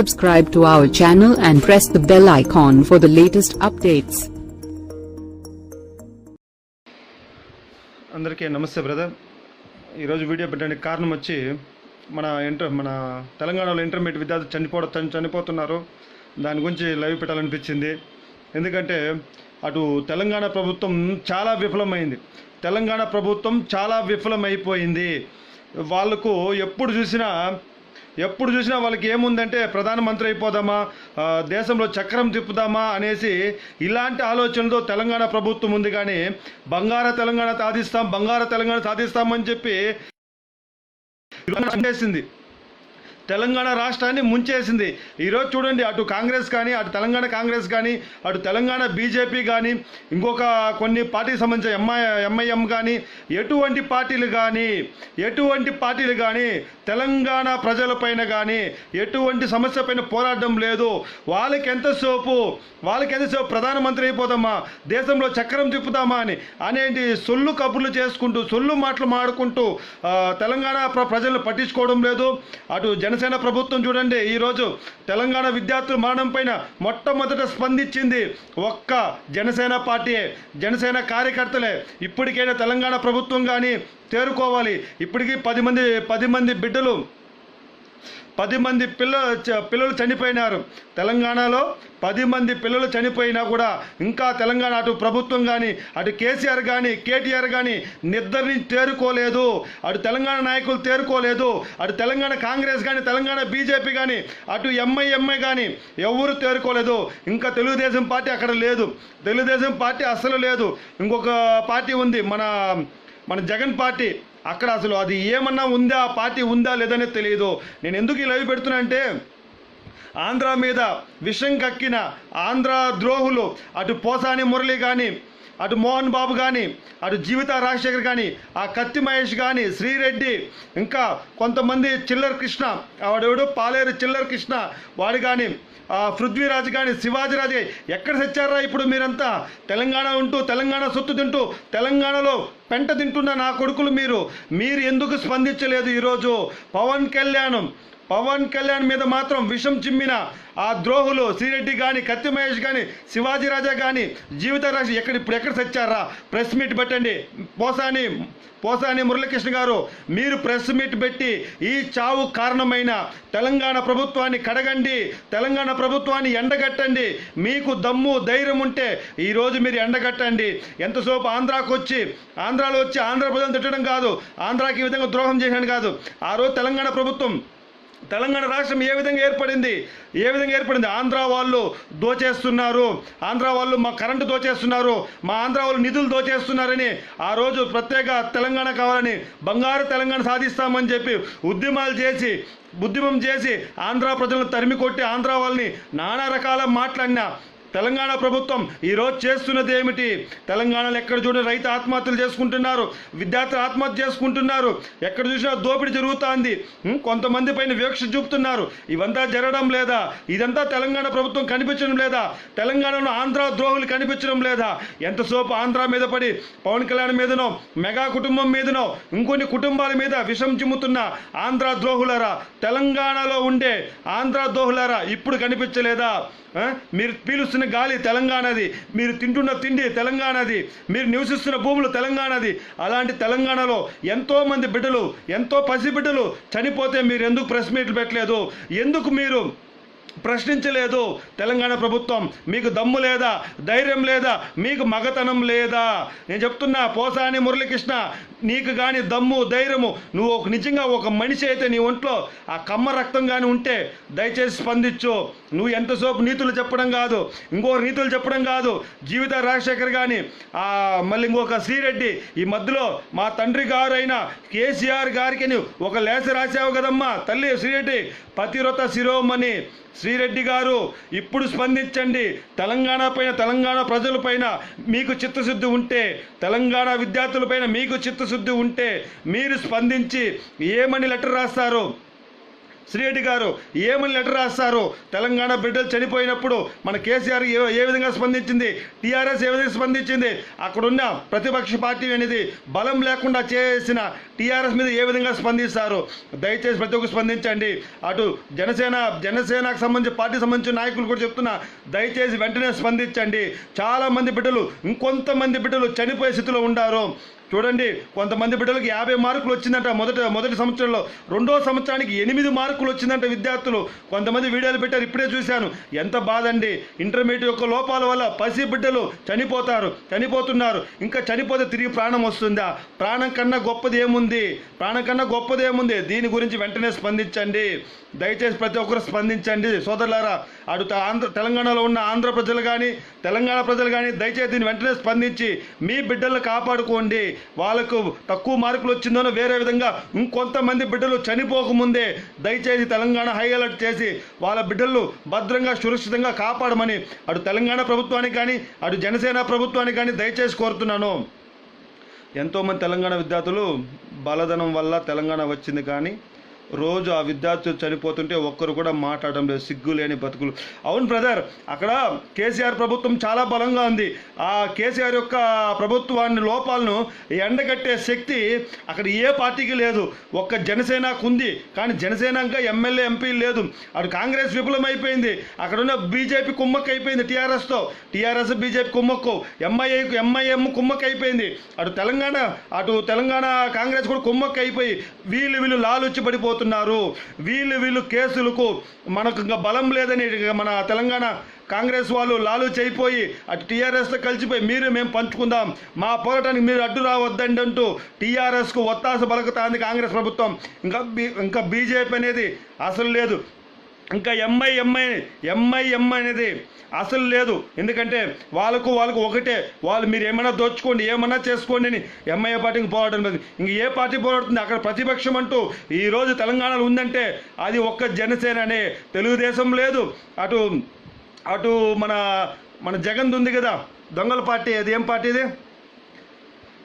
subscribe to our channel and press the bell icon for the latest updates. అందరికీ నమస్తే brother ఈరోజు video పెట్టడానికి కారణం వచ్చి మన ఇంటర్ మన తెలంగాణలో ఇంటర్మీడియట్ విద్యార్థులు చనిపోవడం చని- చనిపోతున్నారు. దాని గురించి లైవ్ పెట్టాలనిపించింది. ఎందుకంటే అటు తెలంగాణ ప్రభుత్వం చాలా విఫలమైంది. తెలంగాణ ప్రభుత్వం చాలా విఫలమైపోయింది. వాళ్ళకు ఎప్పుడు చూసినా ఎప్పుడు చూసినా వాళ్ళకి ఏముందంటే ప్రధానమంత్రి అయిపోదామా దేశంలో చక్రం తిప్పుదామా అనేసి ఇలాంటి ఆలోచనలతో తెలంగాణ ప్రభుత్వం ఉంది కానీ బంగార తెలంగాణ సాధిస్తాం బంగార తెలంగాణ సాధిస్తామని చెప్పి చేసింది. తెలంగాణ రాష్ట్రాన్ని ముంచేసింది. ఈరోజు చూడండి అటు కాంగ్రెస్ కానీ అటు తెలంగాణ కాంగ్రెస్ కానీ అటు తెలంగాణ బీజేపీ కానీ ఇంకొక కొన్ని పార్టీకి సంబంధించిన ఎంఐ ఎంఐఎం కానీ ఎటువంటి పార్టీలు కానీ ఎటువంటి పార్టీలు కానీ తెలంగాణ ప్రజలపైన కానీ ఎటువంటి సమస్య పైన పోరాడడం లేదు. వాళ్ళకి ఎంతసేపు వాళ్ళకి ఎంతసేపు ప్రధానమంత్రి అయిపోదామా? దేశంలో చక్రం తిప్పుదామా అని అనేటి సొల్లు కబుర్లు చేసుకుంటూ సొల్లు మాటలు మాడుకుంటూ తెలంగాణ ప్ర ప్రజలను పట్టించుకోవడం లేదు. అటు జనసేన ప్రభుత్వం చూడండి ఈరోజు తెలంగాణ విద్యార్థుల మరణంపైన మొట్టమొదట స్పందించింది ఒక్క జనసేన పార్టీయే. జనసేన కార్యకర్తలే. ఇప్పటికైనా తెలంగాణ ప్రభుత్వం కానీ తేరుకోవాలి. ఇప్పటికీ పది మంది పది మంది బిడ్డలు పది మంది పిల్లలు పిల్లలు చనిపోయినారు. తెలంగాణలో పది మంది పిల్లలు చనిపోయినా కూడా ఇంకా తెలంగాణ అటు ప్రభుత్వం కానీ అటు కేసీఆర్ కానీ కేటీఆర్ కానీ నిద్రని తేరుకోలేదు. అటు తెలంగాణ నాయకులు తేరుకోలేదు. అటు తెలంగాణ కాంగ్రెస్ కానీ తెలంగాణ బీజేపీ కానీ అటు ఎంఐఎంఐ కానీ ఎవరు తేరుకోలేదు. ఇంకా తెలుగుదేశం పార్టీ అక్కడ లేదు. తెలుగుదేశం పార్టీ అస్సలు లేదు. ఇంకొక పార్టీ ఉంది మన మన జగన్ పార్టీ. అక్కడ అసలు అది ఏమన్నా ఉందా ఆ పార్టీ ఉందా లేదనే తెలియదు నేను ఎందుకు ఈ లైవ్ పెడుతున్నా అంటే ఆంధ్ర మీద విషం కక్కిన ఆంధ్ర ద్రోహులు అటు పోసాని మురళి కానీ అటు మోహన్ బాబు కానీ అటు జీవిత రాజశేఖర్ కానీ ఆ కత్తి మహేష్ కానీ శ్రీరెడ్డి ఇంకా కొంతమంది చిల్లర కృష్ణ వాడెవడు పాలేరు చిల్లర కృష్ణ వాడు కానీ పృథ్వీరాజ్ కానీ శివాజీరాజు ఎక్కడ తెచ్చారా ఇప్పుడు మీరంతా? తెలంగాణ ఉంటూ తెలంగాణ సొత్తు తింటూ తెలంగాణలో పెంట తింటున్న నా కొడుకులు మీరు. మీరు ఎందుకు స్పందించలేదు ఈరోజు? పవన్ కళ్యాణ్ పవన్ కళ్యాణ్ మీద మాత్రం విషం చిమ్మిన ఆ ద్రోహులు శ్రీరెడ్డి కానీ కత్తి మహేష్ కానీ శివాజీ రాజా కానీ జీవిత రాశి ఎక్కడ ఇప్పుడు ఎక్కడ తెచ్చారా ప్రెస్ మీట్ పెట్టండి. పోసాని పోసాని మురళీకృష్ణ గారు మీరు ప్రెస్ మీట్ పెట్టి ఈ చావు కారణమైన తెలంగాణ ప్రభుత్వాన్ని కడగండి తెలంగాణ ప్రభుత్వాన్ని ఎండగట్టండి. మీకు దమ్ము ధైర్యం ఉంటే ఈరోజు మీరు ఎండగట్టండి. ఎంతసేపు ఆంధ్రాకు వచ్చి ఆంధ్రాలో వచ్చి ఆంధ్ర ప్రజలను తిట్టడం కాదు ఆంధ్రాకి ఈ విధంగా ద్రోహం చేయడం కాదు. ఆ రోజు తెలంగాణ ప్రభుత్వం తెలంగాణ రాష్ట్రం ఏ విధంగా ఏర్పడింది? ఏ విధంగా ఏర్పడింది? ఆంధ్ర వాళ్ళు దోచేస్తున్నారు. ఆంధ్ర వాళ్ళు మా కరెంటు దోచేస్తున్నారు. మా ఆంధ్ర వాళ్ళు నిధులు దోచేస్తున్నారని ఆ రోజు ప్రత్యేక తెలంగాణ కావాలని బంగారు తెలంగాణ సాధిస్తామని చెప్పి ఉద్యమాలు చేసి ఉద్యమం చేసి ఆంధ్ర ప్రజలను తరిమి కొట్టి ఆంధ్ర వాళ్ళని నానా రకాల మాట్లాడిన తెలంగాణ ప్రభుత్వం ఈరోజు చేస్తున్నది ఏమిటి? తెలంగాణలో ఎక్కడ చూడండి రైతు ఆత్మహత్యలు చేసుకుంటున్నారు విద్యార్థులు ఆత్మహత్య చేసుకుంటున్నారు ఎక్కడ చూసినా దోపిడీ జరుగుతోంది కొంతమంది పైన వివక్ష చూపుతున్నారు. ఇవంతా జరగడం లేదా? ఇదంతా తెలంగాణ ప్రభుత్వం కనిపించడం లేదా? తెలంగాణలో ఆంధ్ర ద్రోహులు కనిపించడం లేదా? ఎంతసేపు ఆంధ్ర మీద పడి పవన్ కళ్యాణ్ మీదనో మెగా కుటుంబం మీదనో ఇంకొన్ని కుటుంబాల మీద విషం చిమ్ముతున్న ఆంధ్ర ద్రోహులరా? తెలంగాణలో ఉండే ఆంధ్ర ద్రోహులరా ఇప్పుడు కనిపించలేదా? మీరు పీలుస్తున్న గాలి తెలంగాణది మీరు తింటున్న తిండి తెలంగాణది మీరు నివసిస్తున్న భూములు తెలంగాణది. అలాంటి తెలంగాణలో ఎంతోమంది బిడ్డలు ఎంతో పసి బిడ్డలు చనిపోతే మీరు ఎందుకు ప్రెస్ మీట్లు పెట్టలేదు? ఎందుకు మీరు ప్రశ్నించలేదు. తెలంగాణ ప్రభుత్వం మీకు దమ్ము లేదా ధైర్యం లేదా మీకు మగతనం లేదా. నేను చెప్తున్నా పోసాని మురళీకృష్ణ నీకు కానీ దమ్ము ధైర్యము నువ్వు ఒక నిజంగా ఒక మనిషి అయితే నీ ఒంట్లో ఆ కమ్మ రక్తం కానీ ఉంటే దయచేసి స్పందించు. నువ్వు ఎంతసేపు నీతులు చెప్పడం కాదు ఇంకో నీతులు చెప్పడం కాదు. జీవిత రాజశేఖర్ కానీ మళ్ళీ ఇంకొక శ్రీరెడ్డి ఈ మధ్యలో మా తండ్రి గారు అయిన కేసీఆర్ గారికి నువ్వు ఒక లేఖ రాసావు కదమ్మా. తల్లి శ్రీరెడ్డి పతివ్రత శిరోమణి శ్రీరెడ్డి గారు ఇప్పుడు స్పందించండి. తెలంగాణ పైన తెలంగాణ ప్రజలపైన మీకు చిత్తశుద్ధి ఉంటే తెలంగాణ విద్యార్థులపైన మీకు చిత్తశుద్ధి ఉంటే మీరు స్పందించి ఏమని లెటర్ రాస్తారు? శ్రీరెడ్డి గారు ఏమని లెటర్ రాస్తారు? తెలంగాణ బిడ్డలు చనిపోయినప్పుడు మన కేసీఆర్ ఏ ఏ విధంగా స్పందించింది? టీఆర్ఎస్ ఏ విధంగా స్పందించింది? అక్కడున్న ప్రతిపక్ష పార్టీ అనేది బలం లేకుండా చేసిన టీఆర్ఎస్ మీద ఏ విధంగా స్పందిస్తారు? దయచేసి ప్రతి ఒక్కరు స్పందించండి. అటు జనసేన జనసేనకు సంబంధించి పార్టీ సంబంధించిన నాయకులు కూడా చెప్తున్నా దయచేసి వెంటనే స్పందించండి. చాలా మంది బిడ్డలు ఇంకొంతమంది బిడ్డలు చనిపోయే స్థితిలో ఉండారు చూడండి కొంతమంది బిడ్డలకు యాభై మార్కులు వచ్చిందంట మొదట మొదటి సంవత్సరంలో. రెండో సంవత్సరానికి ఎనిమిది మార్కులు వచ్చిందంట విద్యార్థులు. కొంతమంది వీడియోలు పెట్టారు ఇప్పుడే చూశాను. ఎంత బాధ అండి ఇంటర్మీడియట్ యొక్క లోపాల వల్ల పసి బిడ్డలు చనిపోతారు చనిపోతున్నారు. ఇంకా చనిపోతే తిరిగి ప్రాణం వస్తుందా? ప్రాణం కన్నా గొప్పది ఏముంది? ప్రాణం కన్నా గొప్పది ఏముంది? దీని గురించి వెంటనే స్పందించండి. దయచేసి ప్రతి ఒక్కరు స్పందించండి. సోదరులారా అటు ఆంధ్ర తెలంగాణలో ఉన్న ఆంధ్ర ప్రజలు కానీ తెలంగాణ ప్రజలు కానీ దయచేసి దీన్ని వెంటనే స్పందించి మీ బిడ్డలను కాపాడుకోండి. వాళ్ళకు తక్కువ మార్కులు వచ్చిందనో వేరే విధంగా ఇంకొంతమంది బిడ్డలు చనిపోకముందే దయచేసి తెలంగాణ హై అలర్ట్ చేసి వాళ్ళ బిడ్డలు భద్రంగా సురక్షితంగా కాపాడమని అటు తెలంగాణ ప్రభుత్వానికి కానీ అటు జనసేన ప్రభుత్వానికి కానీ దయచేసి కోరుతున్నాను. ఎంతోమంది తెలంగాణ విద్యార్థులు బలధనం వల్ల తెలంగాణ వచ్చింది కానీ రోజు ఆ విద్యార్థులు చనిపోతుంటే ఒక్కరు కూడా మాట్లాడడం లేదు. సిగ్గు లేని బతుకులు. అవును బ్రదర్ అక్కడ కేసీఆర్ ప్రభుత్వం చాలా బలంగా ఉంది. ఆ కేసీఆర్ యొక్క ప్రభుత్వాన్ని లోపాలను ఎండగట్టే శక్తి అక్కడ ఏ పార్టీకి లేదు. ఒక్క జనసేనకు ఉంది. కానీ జనసేన ఇంకా ఎమ్మెల్యే ఎంపీ లేదు. అటు కాంగ్రెస్ విఫలమైపోయింది. అక్కడ ఉన్న బీజేపీ కుమ్మక్క అయిపోయింది టీఆర్ఎస్తో. టీఆర్ఎస్ బీజేపీ కుమ్మక్కు ఎంఐఏ ఎంఐఎం కుమ్మక్క అయిపోయింది అటు తెలంగాణ అటు తెలంగాణ కాంగ్రెస్ కూడా కుమ్మక్క అయిపోయి వీళ్ళు వీళ్ళు లాలుచ్చి పడిపోతున్నారు వీళ్ళు వీళ్ళు కేసులకు మనకు ఇంకా బలం లేదని మన తెలంగాణ కాంగ్రెస్ వాళ్ళు లాలు చేయిపోయి అటు టీఆర్ఎస్తో కలిసిపోయి మీరు మేము పంచుకుందాం. మా పోరాటానికి మీరు అడ్డు రావద్దండి అంటూ టీఆర్ఎస్కు ఒత్తాస పలుకుతాంది కాంగ్రెస్ ప్రభుత్వం. ఇంకా ఇంకా బీజేపీ అనేది అసలు లేదు. ఇంకా ఎంఐఎంఐ ఎంఐఎంఐ అనేది అసలు లేదు. ఎందుకంటే వాళ్ళకు వాళ్ళకు ఒకటే. వాళ్ళు మీరు ఏమైనా దోచుకోండి ఏమన్నా చేసుకోండి అని ఎంఐఏ పార్టీకి పోరాటం లేదు. ఇంక ఏ పార్టీ పోరాడుతుంది? అక్కడ ప్రతిపక్షం అంటూ ఈరోజు తెలంగాణలో ఉందంటే అది ఒక్క జనసేన అనే తెలుగుదేశం లేదు. అటు అటు మన మన జగన్ ఉంది కదా. దొంగల పార్టీ అది ఏం పార్టీ ఇది?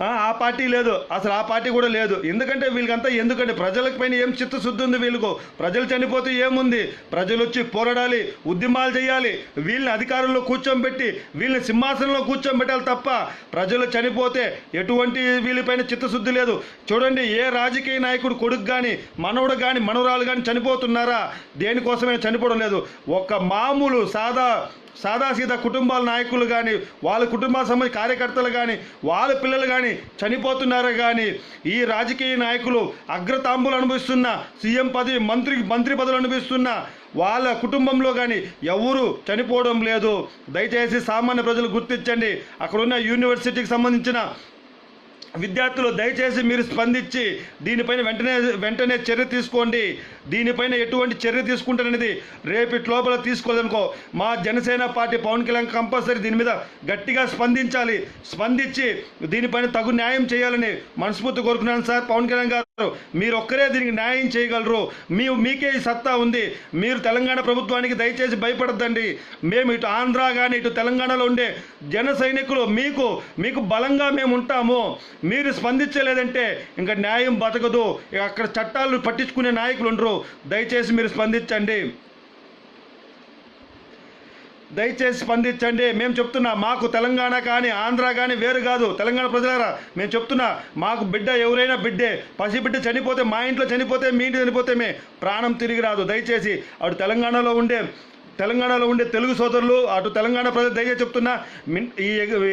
ఆ పార్టీ లేదు. అసలు ఆ పార్టీ కూడా లేదు. ఎందుకంటే వీళ్ళకంతా ఎందుకంటే ప్రజలకు పైన ఏం చిత్తశుద్ధి ఉంది వీళ్ళకు? ప్రజలు చనిపోతే ఏముంది? ప్రజలు వచ్చి పోరాడాలి ఉద్యమాలు చేయాలి. వీళ్ళని అధికారంలో కూర్చోబెట్టి వీళ్ళని సింహాసనంలో కూర్చోబెట్టాలి తప్ప ప్రజలు చనిపోతే ఎటువంటి వీళ్ళపైన చిత్తశుద్ధి లేదు. చూడండి ఏ రాజకీయ నాయకుడు కొడుకు కానీ మనవడు కానీ మనవరాలు కానీ చనిపోతున్నారా? దేనికోసమే చనిపోవడం లేదు. ఒక మామూలు సాదా సాదాసీదా కుటుంబాల నాయకులు కానీ వాళ్ళ కుటుంబాల సంబంధించిన కార్యకర్తలు కానీ వాళ్ళ పిల్లలు కానీ చనిపోతున్నారు కానీ ఈ రాజకీయ నాయకులు అగ్రతాంబులు అనుభవిస్తున్న సీఎం పదవి మంత్రి మంత్రి పదవులు అనుభవిస్తున్న వాళ్ళ కుటుంబంలో కానీ ఎవరు చనిపోవడం లేదు. దయచేసి సామాన్య ప్రజలు గుర్తించండి. అక్కడున్న యూనివర్సిటీకి సంబంధించిన విద్యార్థులు దయచేసి మీరు స్పందించి దీనిపైన వెంటనే వెంటనే చర్య తీసుకోండి. దీనిపైన ఎటువంటి చర్య తీసుకుంటారనేది రేపటి లోపల తీసుకోలేదనుకో మా జనసేన పార్టీ పవన్ కళ్యాణ్ కంపల్సరీ దీని మీద గట్టిగా స్పందించాలి. స్పందించి దీనిపైన తగు న్యాయం చేయాలని మనస్ఫూర్తి కోరుకున్నాను సార్. పవన్ కళ్యాణ్ గారు మీరు ఒక్కరే దీనికి న్యాయం చేయగలరు. మీ మీకే ఈ సత్తా ఉంది. మీరు తెలంగాణ ప్రభుత్వానికి దయచేసి భయపడద్దండి. మేము ఇటు ఆంధ్ర కానీ ఇటు తెలంగాణలో ఉండే జన సైనికులు మీకు మీకు బలంగా మేము ఉంటాము. మీరు స్పందించలేదంటే ఇంకా న్యాయం బతకదు. అక్కడ చట్టాలు పట్టించుకునే నాయకులు ఉండరు. దయచేసి మీరు స్పందించండి. దయచేసి స్పందించండి. మేము చెప్తున్నా మాకు తెలంగాణ కానీ ఆంధ్ర కానీ వేరు కాదు. తెలంగాణ ప్రజలారా మేము చెప్తున్నా మాకు బిడ్డ ఎవరైనా బిడ్డే పసి బిడ్డ చనిపోతే మా ఇంట్లో చనిపోతే మీ ఇంట్లో చనిపోతే మే ప్రాణం తిరిగి రాదు. దయచేసి ఆవిడ తెలంగాణలో ఉండే తెలంగాణలో ఉండే తెలుగు సోదరులు అటు తెలంగాణ ప్రజలు దయచేసి చెప్తున్నా మిన్- ఈ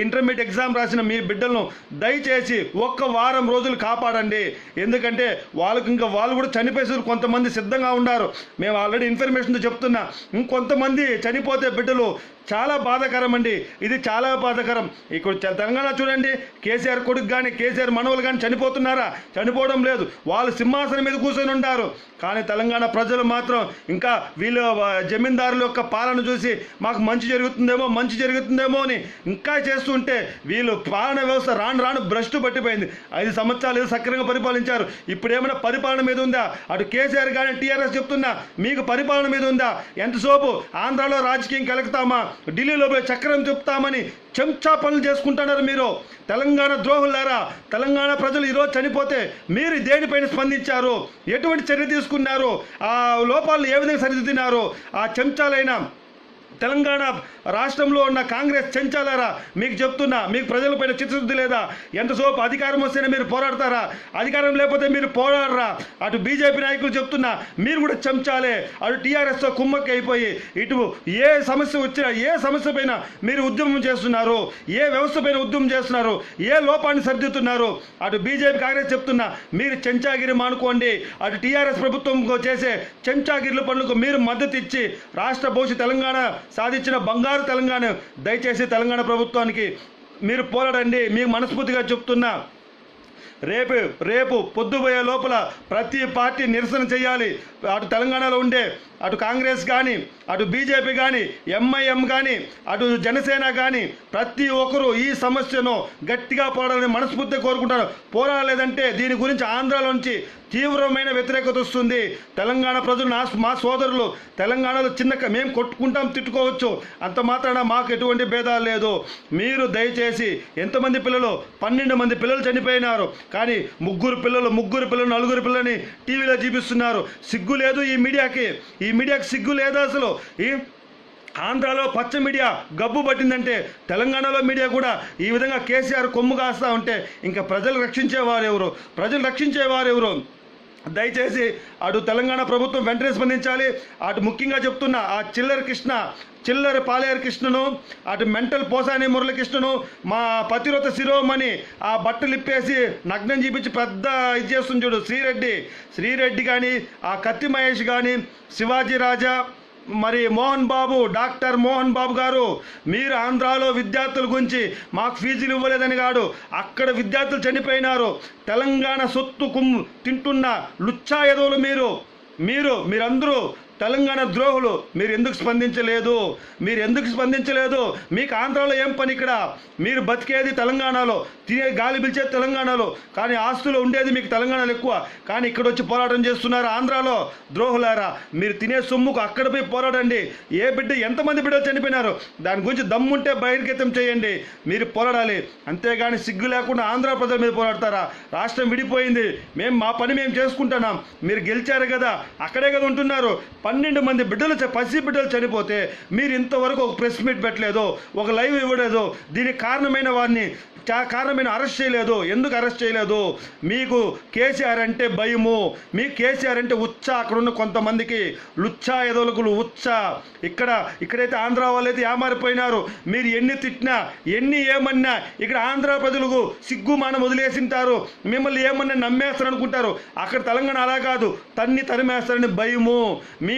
ఇంటర్మీడియట్ ఎగ్జామ్ రాసిన మీ బిడ్డలను దయచేసి ఒక్క వారం రోజులు కాపాడండి. ఎందుకంటే వాళ్ళకి ఇంకా వాళ్ళు కూడా చనిపోయేసారు కొంతమంది సిద్ధంగా ఉన్నారు. మేము ఆల్రెడీ ఇన్ఫర్మేషన్తో చెప్తున్నా ఇంకొంతమంది చనిపోతే బిడ్డలు చాలా బాధాకరం అండి. ఇది చాలా బాధాకరం. ఇక్కడ తెలంగాణ చూడండి కేసీఆర్ కొడుకు కానీ కేసీఆర్ మనవలు కానీ చనిపోతున్నారా? చనిపోవడం లేదు. వాళ్ళు సింహాసనం మీద కూర్చొని ఉంటారు కానీ తెలంగాణ ప్రజలు మాత్రం ఇంకా వీళ్ళు జమీందారుల యొక్క పాలన చూసి మాకు మంచి జరుగుతుందేమో మంచి జరుగుతుందేమో అని ఇంకా చేస్తుంటే వీళ్ళు పాలన వ్యవస్థ రాను రాను భ్రష్టు పట్టిపోయింది. ఐదు సంవత్సరాలు ఏదో సక్రమంగా పరిపాలించారు. ఇప్పుడు ఏమైనా పరిపాలన మీద ఉందా? అటు కేసీఆర్ కానీ టీఆర్ఎస్ చెప్తున్నా మీకు పరిపాలన మీద ఉందా? ఎంతసేపు ఆంధ్రాలో రాజకీయం కలుగుతామా ఢిల్లీలో పోయి చక్రం చెప్తామని చెంచా పనులు చేసుకుంటున్నారు మీరు. తెలంగాణ ద్రోహులారా తెలంగాణ ప్రజలు ఈరోజు చనిపోతే మీరు దేనిపైన స్పందించారు? ఎటువంటి చర్య తీసుకున్నారు? ఆ లోపాలను ఏ విధంగా సరిదిద్దినారు? ఆ చెంచాలైన తెలంగాణ రాష్ట్రంలో ఉన్న కాంగ్రెస్ చెంచాలారా? మీకు చెప్తున్నా మీకు ప్రజలపైన చిత్తశుద్ధి లేదా? ఎంతసేపు అధికారం వస్తేనే మీరు పోరాడతారా? అధికారం లేకపోతే మీరు పోరాడరా? అటు బీజేపీ నాయకులు చెప్తున్నా మీరు కూడా చెంచాలే. అటు టీఆర్ఎస్తో కుమ్మక్కి అయిపోయి ఇటు ఏ సమస్య వచ్చినా ఏ సమస్య పైన మీరు ఉద్యమం చేస్తున్నారు ఏ వ్యవస్థ పైన ఉద్యమం చేస్తున్నారు ఏ లోపాన్ని సరిదిద్దుతున్నారు? అటు బీజేపీ కాంగ్రెస్ చెప్తున్నా మీరు చెంచాగిరి మానుకోండి. అటు టీఆర్ఎస్ ప్రభుత్వం చేసే చెంచాగిరిల పనులకు మీరు మద్దతు ఇచ్చి రాష్ట్ర భవిష్యత్ తెలంగాణ సాధించిన బంగారు తెలంగాణ దయచేసి తెలంగాణ ప్రభుత్వానికి మీరు పోరాడండి మీకు మనస్ఫూర్తిగా చెప్తున్నా. రేపు రేపు పొద్దుపోయే లోపల ప్రతి పార్టీ నిరసన చేయాలి. అటు తెలంగాణలో ఉండే అటు కాంగ్రెస్ కానీ అటు బీజేపీ కానీ ఎంఐఎం కానీ అటు జనసేన కానీ ప్రతి ఒక్కరూ ఈ సమస్యను గట్టిగా పోరాడాలని మనస్ఫూర్తిగా కోరుకుంటారు పోరాడలేదంటే దీని గురించి ఆంధ్రాలో నుంచి తీవ్రమైన వ్యతిరేకత వస్తుంది. తెలంగాణ ప్రజలు నా మా సోదరులు తెలంగాణలో చిన్న మేము కొట్టుకుంటాం తిట్టుకోవచ్చు. అంత మాత్రాన మాకు ఎటువంటి భేదాలు లేదు. మీరు దయచేసి ఎంతమంది పిల్లలు పన్నెండు మంది పిల్లలు చనిపోయినారు. కానీ ముగ్గురు పిల్లలు ముగ్గురు పిల్లలు నలుగురు పిల్లలని టీవీలో చూపిస్తున్నారు. సిగ్గు లేదు ఈ మీడియాకి. ఈ ఈ మీడియాకి సిగ్గు లేదా అసలు? ఈ ఆంధ్రాలో పచ్చ మీడియా గబ్బు పట్టిందంటే తెలంగాణలో మీడియా కూడా ఈ విధంగా కేసీఆర్ కొమ్ము కాస్తా ఉంటే ఇంకా ప్రజలు రక్షించేవారు ఎవరు ప్రజలు రక్షించేవారు ఎవరు దయచేసి అటు తెలంగాణ ప్రభుత్వం వెంటనే స్పందించాలి. అటు ముఖ్యంగా చెప్తున్న ఆ చిల్లర కృష్ణ చిల్లర పాలేరు కృష్ణను అటు మెంటల్ పోసాని మురళకృష్ణను మా పతిరత శిరోమణి ఆ బట్టలు ఇప్పేసి నగ్నం చూపించి పెద్ద ఇది చేస్తుంది చూడు శ్రీరెడ్డి. శ్రీరెడ్డి కానీ ఆ కత్తి మహేష్ కానీ శివాజీ రాజా మరి మోహన్ బాబు డాక్టర్ మోహన్ బాబు గారు మీరు ఆంధ్రాలో విద్యార్థుల గురించి మాకు ఫీజులు ఇవ్వలేదని కాడు అక్కడ విద్యార్థులు చనిపోయినారు. తెలంగాణ సొత్తు కుమ్ తింటున్న లుచ్చా ఎదవులు మీరు. మీరు మీరందరూ తెలంగాణ ద్రోహులు మీరు ఎందుకు స్పందించలేదు? మీరు ఎందుకు స్పందించలేదు? మీకు ఆంధ్రాలో ఏం పని ఇక్కడ? మీరు బతికేది తెలంగాణలో తినే గాలి పిలిచేది తెలంగాణలో కానీ ఆస్తులు ఉండేది మీకు తెలంగాణలో ఎక్కువ. కానీ ఇక్కడ వచ్చి పోరాటం చేస్తున్నారు ఆంధ్రాలో ద్రోహులారా. మీరు తినే సొమ్ముకు అక్కడ పోయి పోరాడండి. ఏ బిడ్డ ఎంతమంది బిడ్డలు చనిపోయినారు? దాని గురించి దమ్ముంటే బహిర్గతం చేయండి. మీరు పోరాడాలి. అంతేగాని సిగ్గు లేకుండా ఆంధ్ర ప్రజల మీద పోరాడతారా? రాష్ట్రం విడిపోయింది. మేము మా పని మేము చేసుకుంటున్నాం. మీరు గెలిచారు కదా. అక్కడే కదా ఉంటున్నారు. పన్నెండు మంది బిడ్డలు పసి బిడ్డలు చనిపోతే మీరు ఇంతవరకు ఒక ప్రెస్ మీట్ పెట్టలేదు ఒక లైవ్ ఇవ్వలేదు దీనికి కారణమైన వారిని కారణమైన అరెస్ట్ చేయలేదు. ఎందుకు అరెస్ట్ చేయలేదు? మీకు కేసీఆర్ అంటే భయము. మీకు కేసీఆర్ అంటే ఉచ్చ. అక్కడ ఉన్న కొంతమందికి లుచ్చా ఎదోలకులు ఉచ్చ. ఇక్కడ ఇక్కడైతే ఆంధ్ర అయితే ఏమారిపోయినారు. మీరు ఎన్ని తిట్టినా ఎన్ని ఏమన్నా ఇక్కడ ఆంధ్ర ప్రజలకు సిగ్గు మనం వదిలేసింటారు. మిమ్మల్ని ఏమన్నా నమ్మేస్తారు అనుకుంటారు అక్కడ తెలంగాణ అలా కాదు. తన్ని తరిమేస్తారని భయము. మీ